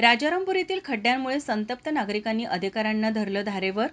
राजारामपूर येथील खड्ड्यांमुळे संतप्त नागरिकांनी अधिकाऱ्यांना धरलं धारेवर.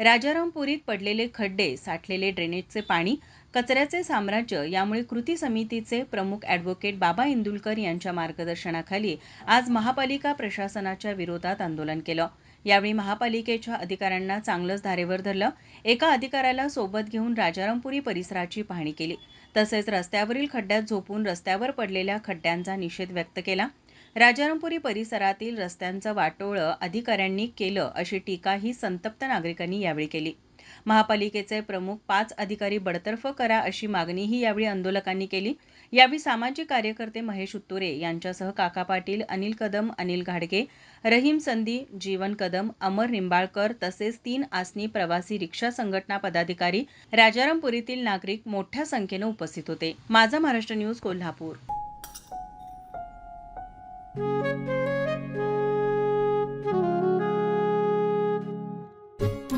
राजारामपुरीत पडलेले खड्डे साठलेले ड्रेनेजचे पाणी कचऱ्याचे साम्राज्य यामुळे कृती समितीचे प्रमुख ॲडव्होकेट बाबा इंदुलकर यांच्या मार्गदर्शनाखाली आज महापालिका प्रशासनाच्या विरोधात आंदोलन केलं. यावेळी महापालिकेच्या अधिकाऱ्यांना चांगलंच धारेवर धरलं. एका अधिकाऱ्याला सोबत घेऊन राजारामपुरी परिसराची पाहणी केली. तसेच रस्त्यावरील खड्ड्यात झोपून रस्त्यावर पडलेल्या खड्ड्यांचा निषेध व्यक्त केला. राजारामपुरी परिसरातील रस्त्यांचं वाटोळं अधिकाऱ्यांनी केलं अशी टीकाही संतप्त नागरिकांनी यावेळी केली. महापालिकेचे प्रमुख पाच अधिकारी बडतर्फ करा अशी मागणीही यावेळी आंदोलकांनी केली. यावेळी सामाजिक कार्यकर्ते महेश उत्तुरे यांच्यासह काका पाटील अनिल कदम अनिल घाडगे रहीम संधी जीवन कदम अमर निंबाळकर तसेच तीन आसनी प्रवासी रिक्षा संघटना पदाधिकारी राजारामपुरीतील नागरिक मोठ्या संख्येनं उपस्थित होते. माझा महाराष्ट्र न्यूज कोल्हापूर.